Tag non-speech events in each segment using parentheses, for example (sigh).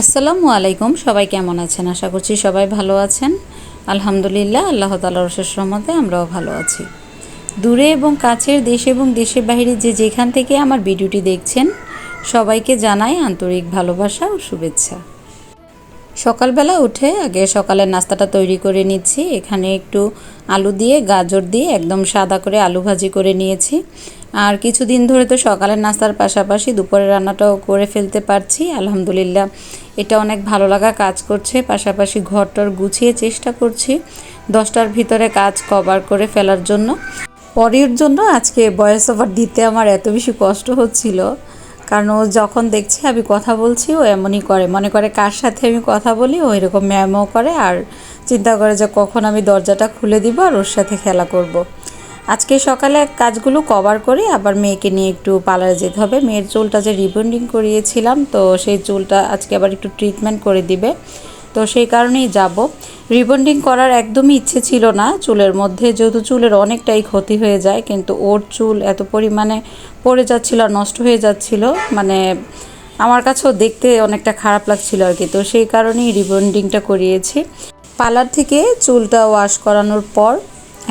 আসসালামু আলাইকুম, সবাই কেমন আছেন? আশা করছি সবাই ভালো আছেন। আলহামদুলিল্লাহ, আল্লাহ তালা রসের রহমতে আমরাও ভালো আছি। দূরে এবং কাছের দেশ এবং দেশের বাইরে যে যেখান থেকে আমার ভিডিওটি দেখছেন, সবাইকে জানাই আন্তরিক ভালোবাসা ও শুভেচ্ছা। সকালবেলা উঠে আগে সকালের নাস্তাটা তৈরি করে নিচ্ছি। এখানে একটু আলু দিয়ে, গাজর দিয়ে একদম সাদা করে আলু ভাজি করে নিয়েছি। আর কিছুদিন ধরে তো সকালের নাস্তার পাশাপাশি দুপুরের রান্নাটাও করে ফেলতে পারছি। আলহামদুলিল্লাহ এটা অনেক ভালো লাগা কাজ করছে। পাশাপাশি ঘরটর গুছিয়ে চেষ্টা করছি দশটার ভিতরে কাজ কভার করে ফেলার জন্য। পরের জন্য আজকে ভয়েস ওভার দিতে আমার এত বেশি কষ্ট হচ্ছিল। কারণ ও যখন দেখছে আমি কথা বলছি, ও এমনই করে। মনে করে কার সাথে আমি কথা বলি, ও এরকম ম্যামও করে আর চিন্তা করে যে কখন আমি দরজাটা খুলে দিব আর ওর সাথে খেলা করব। আজকে সকালে কাজগুলো কভার করে, আবার মেয়েকে নিয়ে একটু পার্লারে যেতে হবে। মেয়ের চুলটা যে রিবন্ডিং করিয়েছিলাম, তো সেই চুলটা আজকে আবার একটু ট্রিটমেন্ট করে দিবে। তো সেই কারণেই যাব। রিবন্ডিং করার একদমই ইচ্ছে ছিল না। চুলের মধ্যে যেহেতু চুলের অনেকটাই ক্ষতি হয়ে যায়, কিন্তু ওর চুল এত পরিমাণে পড়ে যাচ্ছিল আর নষ্ট হয়ে যাচ্ছিল মানে আমার কাছেও দেখতে অনেকটা খারাপ লাগছিল আর কি। তো সেই কারণেই রিবন্ডিংটা করিয়েছি। পার্লার থেকে চুলটা ওয়াশ করানোর পর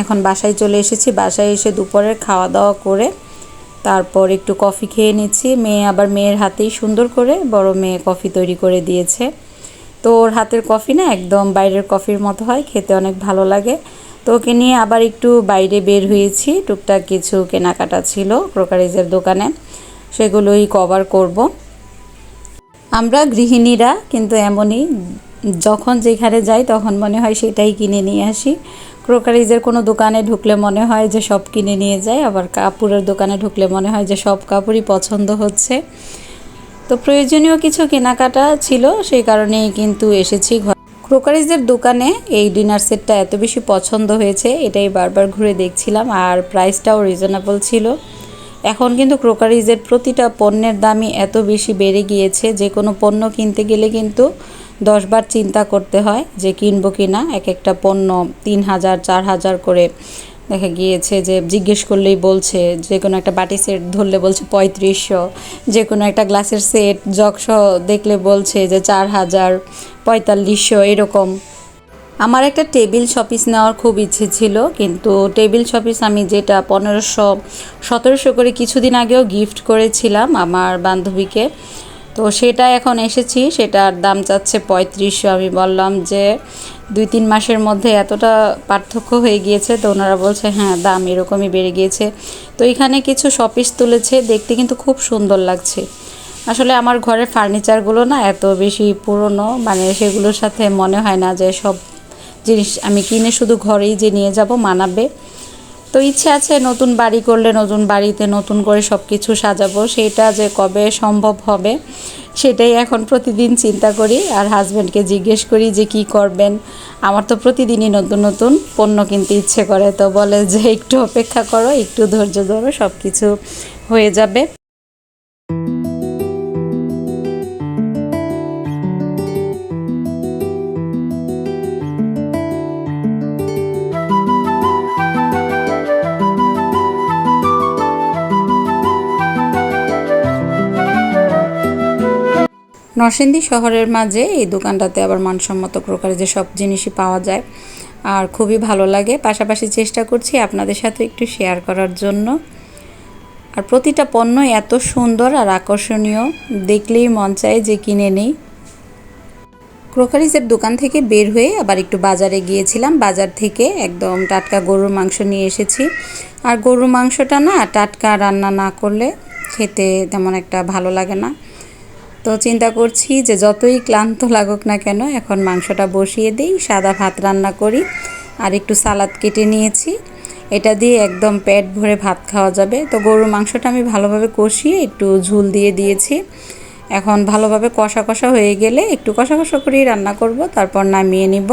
এখন বাসায় চলে এসেছি। বাসায় এসে দুপুরের খাওয়া দাওয়া করে তারপর একটু কফি খেয়ে নিচ্ছি। মেয়ে আবার মেয়ের হাতেই সুন্দর করে বড় মেয়ে কফি তৈরি করে দিয়েছে। তো ওর হাতের কফি না একদম বাইরের কফির মতো হয়, খেতে অনেক ভালো লাগে। তো ওকে নিয়ে আবার একটু বাইরে বের হয়েছি, টুকটাক কিছু কেনাকাটা ছিল ক্রোকারিজের দোকানে, সেগুলোই কভার করব। আমরা গৃহিণীরা কিন্তু এমনই, যখন যেখানে যাই তখন মনে হয় সেটাই কিনে নিয়ে আসি। ক্রোকারিজের কোনো দোকানে ঢুকলে মনে হয় যে সব কিনে নিয়ে যায়, আবার কাপড়ের দোকানে ঢুকলে মনে হয় যে সব কাপড়ই পছন্দ হচ্ছে। তো প্রয়োজনীয় কিছু কেনাকাটা ছিল, সেই কারণেই কিন্তু এসেছি ক্রোকারিজের দোকানে এই ডিনার সেটটা এত বেশি পছন্দ হয়েছে, এটাই বারবার ঘুরে দেখছিলাম আর প্রাইসটাও রিজনেবল ছিল। এখন কিন্তু ক্রোকারিজের প্রতিটা পণ্যের দামই এত বেশি বেড়ে গিয়েছে যে কোনো পণ্য কিনতে গেলে কিন্তু দশবার চিন্তা করতে হয় যে কিনবো কি না এক একটা পণ্য তিন হাজার, চার হাজার করে। দেখা গিয়েছে যে জিজ্ঞেস করলেই বলছে, যে কোনো একটা বাটি সেট ধরলে বলছে পঁয়ত্রিশশো, যে কোনো একটা গ্লাসের সেট জগসহ দেখলে বলছে যে চার হাজার পঁয়তাল্লিশশো, এরকম। আমার একটা টেবিল শপিস নেওয়ার খুব ইচ্ছে ছিল, কিন্তু টেবিল শপিস আমি যেটা পনেরোশো, সতেরোশো করে কিছুদিন আগেও গিফট করেছিলাম আমার বান্ধবীকে। তো সেটা এখন এসেছি, সেটার দাম চাচ্ছে পঁয়ত্রিশশো। আমি বললাম যে দুই তিন মাসের মধ্যে এতটা পার্থক্য হয়ে গিয়েছে, তো ওনারা বলছে হ্যাঁ দাম এরকমই বেড়ে গিয়েছে। তো এখানে কিছু শপিস তুলেছে, দেখতে কিন্তু খুব সুন্দর লাগছে। আসলে আমার ঘরের ফার্নিচারগুলো না এত বেশি পুরনো মানে সেগুলোর সাথে মনে হয় না যে সব জিনিস আমি কিনে শুধু ঘরেই যে নিয়ে যাব মানাবে। তো ইচ্ছে আছে নতুন বাড়ি করলে, নতুন বাড়িতে নতুন করে সব কিছু সাজাবো। সেটা যে কবে সম্ভব হবে, সেটাই এখন প্রতিদিন চিন্তা করি। আর হাজব্যান্ডকে জিজ্ঞেস করি যে কি করবেন? আমার তো প্রতিদিনই নতুন নতুন পণ্য কিনতে ইচ্ছে করে। তো বলে যে, একটু অপেক্ষা করো, একটু ধৈর্য ধরো সব কিছু হয়ে যাবে। নরসিংদী শহরের মাঝে এই দোকানটাতে আবার মানসম্মত যে সব জিনিসই পাওয়া যায় আর খুবই ভালো লাগে। পাশাপাশি চেষ্টা করছি আপনাদের সাথে একটু শেয়ার করার জন্য। আর প্রতিটা পণ্য এত সুন্দর আর আকর্ষণীয়, দেখলেই মন চায় যে কিনে নেই। ক্রোকারিজের দোকান থেকে বের হয়ে আবার একটু বাজারে গিয়েছিলাম। বাজার থেকে একদম টাটকা গরুর মাংস নিয়ে এসেছি। আর গরুর মাংসটা না টাটকা রান্না না করলে খেতে তেমন একটা ভালো লাগে না। তো চিন্তা করছি যে যতই ক্লান্ত লাগুক না কেন, এখন মাংসটা বসিয়ে দিই, সাদা ভাত রান্না করি, আর একটু সালাদ কেটে নিয়েছি। এটা দিয়ে একদম পেট ভরে ভাত খাওয়া যাবে। তো গরুর মাংসটা আমি ভালোভাবে কষিয়ে একটু ঝুল দিয়ে দিয়েছি। এখন ভালোভাবে কষা কষা হয়ে গেলে একটু কষা কষা করেই রান্না করব, তারপর নামিয়ে নিব।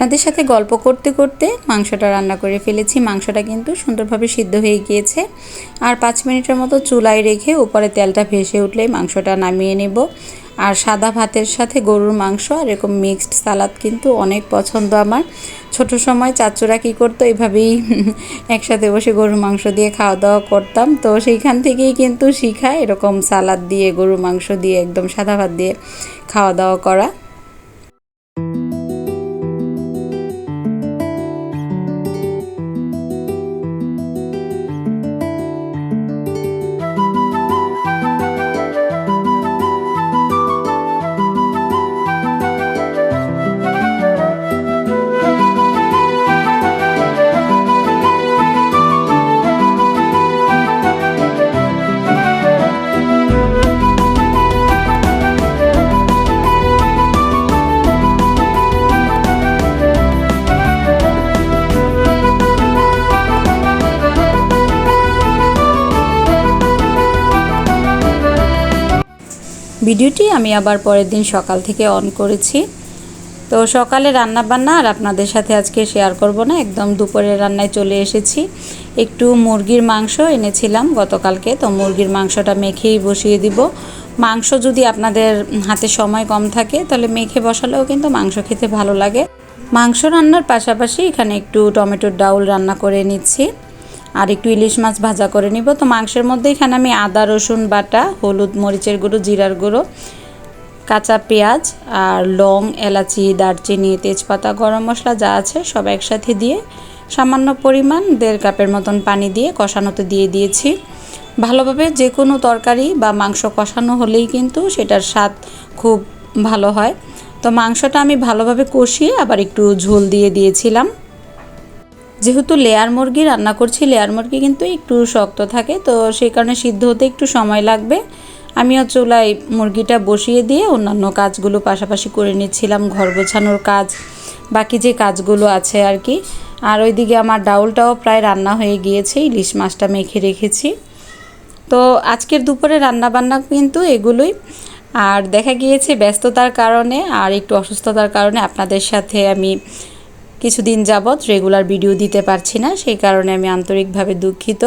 আপনাদের সাথে গল্প করতে করতে মাংসটা রান্না করে ফেলেছি। মাংসটা কিন্তু সুন্দরভাবে সিদ্ধ হয়ে গিয়েছে। আর পাঁচ মিনিটের মতো চুলায় রেখে উপরে তেলটা ভেসে উঠলেই মাংসটা নামিয়ে নেব। আর সাদা ভাতের সাথে গরুর মাংস আর এরকম মিক্সড সালাদ কিন্তু অনেক পছন্দ আমার। ছোট সময় চাচুরা কী করতো? এভাবেই (laughs) একসাথে বসে গরুর মাংস দিয়ে খাওয়া দাওয়া করতাম। তো সেইখান থেকেই কিন্তু শিখা এরকম সালাদ দিয়ে, গরুর মাংস দিয়ে, একদম সাদা ভাত দিয়ে খাওয়া দাওয়া করা। ভিডিওটি আমি আবার পরের দিন সকাল থেকে অন করেছি। তো সকালে রান্না বান্না আর আপনাদের সাথে আজকে শেয়ার করব না, একদম দুপুরের রান্নায় চলে এসেছি। একটু মুরগির মাংস এনেছিলাম গতকালকে, তো মুরগির মাংসটা মেখেই বসিয়ে দিব। মাংস যদি আপনাদের হাতে সময় কম থাকে, তাহলে মেখে বসালেও কিন্তু মাংস খেতে ভালো লাগে। মাংস রান্নার পাশাপাশি এখানে একটু টমেটোর ডাউল রান্না করে নিচ্ছি। আর একটু ইলিশ মাছ ভাজা করে নিব। তো মাংসের মধ্যে এখানে আমি আদা, রসুন বাটা, হলুদ মরিচের গুঁড়ো, জিরার গুঁড়ো, কাঁচা পেঁয়াজ আর লং, এলাচি, দারচিনি, তেজপাতা, গরম মশলা যা আছে সব একসাথে দিয়ে সামান্য পরিমাণ দেড় কাপের মতন পানি দিয়ে কষানোতে দিয়ে দিয়েছি। ভালোভাবে যে কোনো তরকারি বা মাংস কষানো হলেই কিন্তু সেটার স্বাদ খুব ভালো হয়। তো মাংসটা আমি ভালোভাবে কষিয়ে আবার একটু ঝোল দিয়ে দিয়েছিলাম। যেহেতু লেয়ার মুরগি রান্না করছি লেয়ার মুরগি কিন্তু একটু শক্ত থাকে, তো সেই কারণে সিদ্ধ হতে একটু সময় লাগবে। আমিও চুলায় মুরগিটা বসিয়ে দিয়ে অন্যান্য কাজগুলো পাশাপাশি করে নিচ্ছিলাম, ঘর গোছানোর কাজ, বাকি যে কাজগুলো আছে আর কি। আর ওইদিকে আমার ডাউলটাও প্রায় রান্না হয়ে গিয়েছে, ইলিশ মাছটা মেখে রেখেছি। তো আজকের দুপুরে রান্না বান্না কিন্তু এগুলোই। আর দেখা গিয়েছে ব্যস্ততার কারণে আর একটু অসুস্থতার কারণে আপনাদের সাথে আমি কিছুদিন যাবৎ রেগুলার ভিডিও দিতে পারছি না, সেই কারণে আমি আন্তরিকভাবে দুঃখিত।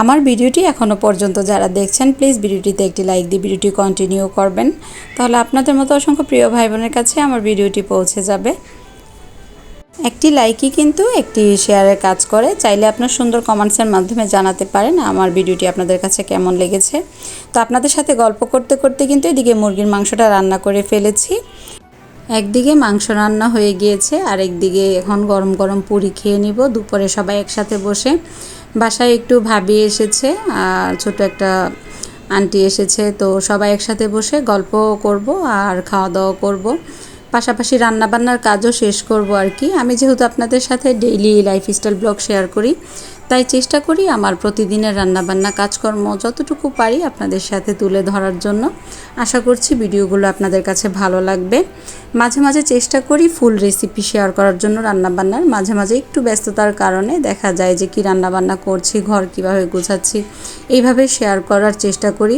আমার ভিডিওটি এখনও পর্যন্ত যারা দেখছেন প্লিজ ভিডিওটিতে একটি লাইক দিয়ে ভিডিওটি কন্টিনিউ করবেন। তাহলে আপনাদের মতো অসংখ্য প্রিয় ভাই বোনের কাছে আমার ভিডিওটি পৌঁছে যাবে। একটি লাইকই কিন্তু একটি শেয়ারের কাজ করে। চাইলে আপনার সুন্দর কমেন্টসের মাধ্যমে জানাতে পারেন আমার ভিডিওটি আপনাদের কাছে কেমন লেগেছে। তো আপনাদের সাথে গল্প করতে করতে কিন্তু এদিকে মুরগির মাংসটা রান্না করে ফেলেছি। একদিকে মাংস রান্না হয়ে গিয়েছে আর একদিকে এখন গরম গরম পুরি খেয়ে নিব। দুপুরে সবাই একসাথে বসে বাসায় একটু ভাবি এসেছে, আর ছোট একটা আন্টি এসেছে, তো সবাই একসাথে বসে গল্প করব আর খাওয়া দাওয়া করব। পাশাপাশি রান্নাবান্নার কাজও শেষ করব আর কি। আমি যেহেতু আপনাদের সাথে ডেইলি লাইফস্টাইল ব্লগ শেয়ার করি, তাই চেষ্টা করি আমার প্রতিদিনের রান্নাবান্না কাজকর্ম যতটুকু পারি আপনাদের সাথে তুলে ধরার জন্য। আশা করছি ভিডিওগুলো আপনাদের কাছে ভালো লাগবে। মাঝে মাঝে চেষ্টা করি ফুল রেসিপি শেয়ার করার জন্য রান্নাবান্নার। মাঝে মাঝে একটু ব্যস্ততার কারণে দেখা যায় যে কি রান্নাবান্না করছি, ঘর কীভাবে গোছাচ্ছি, এইভাবে শেয়ার করার চেষ্টা করি।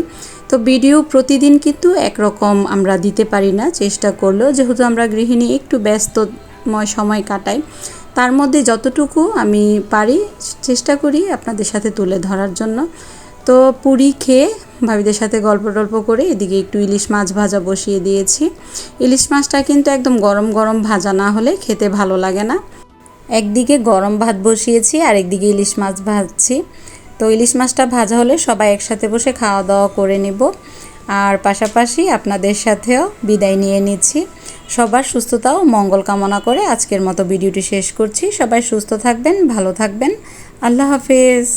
তো ভিডিও প্রতিদিন কিন্তু একরকম আমরা দিতে পারি না, চেষ্টা করলেও। যেহেতু আমরা গৃহিণী, একটু ব্যস্তময় সময় কাটাই, তার মধ্যে যতটুকু আমি পারি চেষ্টা করি আপনাদের সাথে তুলে ধরার জন্য। তো পুরি খেয়ে ভাবিদের সাথে গল্প টল্প করে এদিকে একটু ইলিশ মাছ ভাজা বসিয়ে দিয়েছি। ইলিশ মাছটা কিন্তু একদম গরম গরম ভাজা না হলে খেতে ভালো লাগে না। একদিকে গরম ভাত বসিয়েছি আর একদিকে ইলিশ মাছ ভাজছি। তো ইলিশ মাছটা ভাজা হলে সবাই একসাথে বসে খাওয়া দাওয়া করে নিব। আর পাশাপাশি আপনাদের সাথেও বিদায় নিয়ে নিচ্ছি। সবার সুস্থতা ও মঙ্গল কামনা করে আজকের মতো ভিডিওটি শেষ করছি। সবাই সুস্থ থাকবেন, ভালো থাকবেন। আল্লাহ হাফেজ।